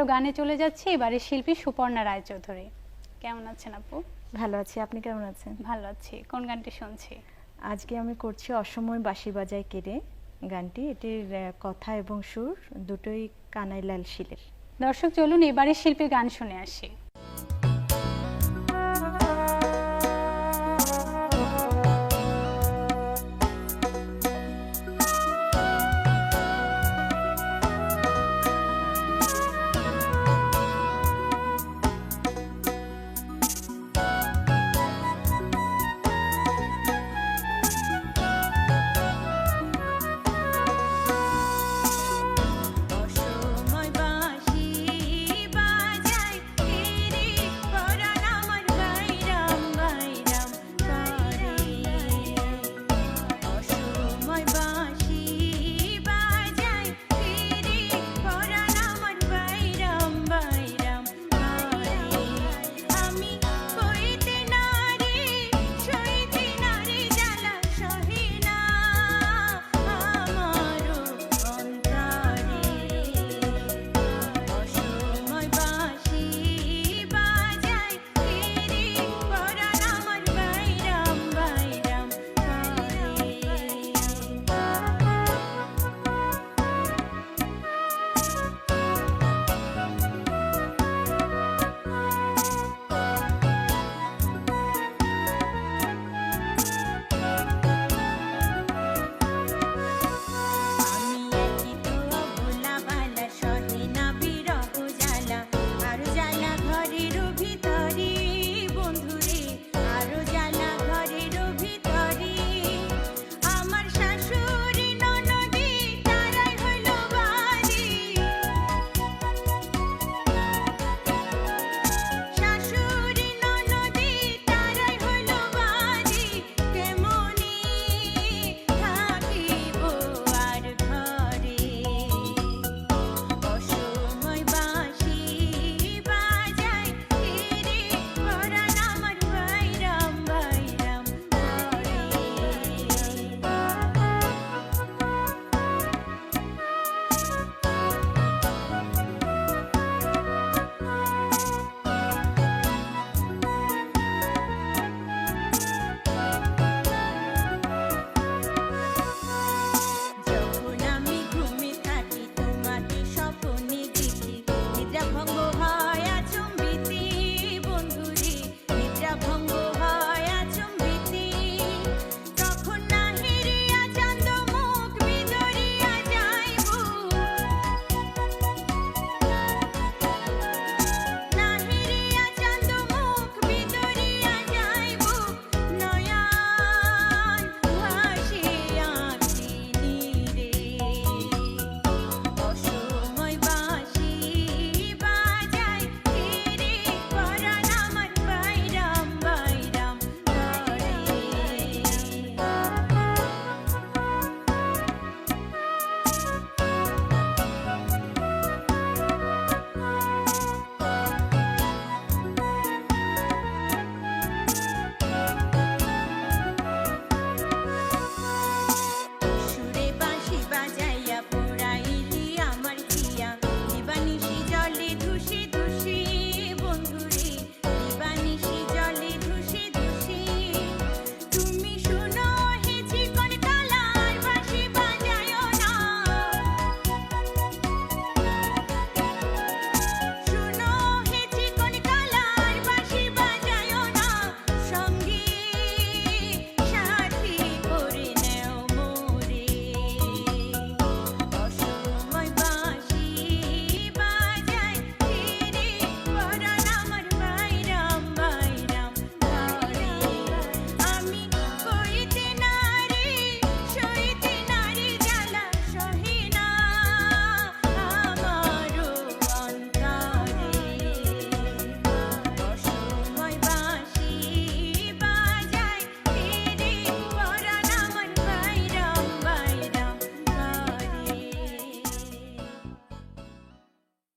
আবারও গানে চলে যাচ্ছি। এবারে শিল্পী সুপর্ণা রায়চৌধুরী। কেমন আছেন আপু? ভালো আছি। আপনি কেমন আছেন? ভালো আছি। কোন গানটি শুনছি? আজকে আমি করছি অসময় বাঁশি বাজায় কেড়ে গানটি। এটির কথা এবং সুর দুটোই কানাইলাল শিলের। দর্শক চলুন এবারে শিল্পীর গান শুনে আসি।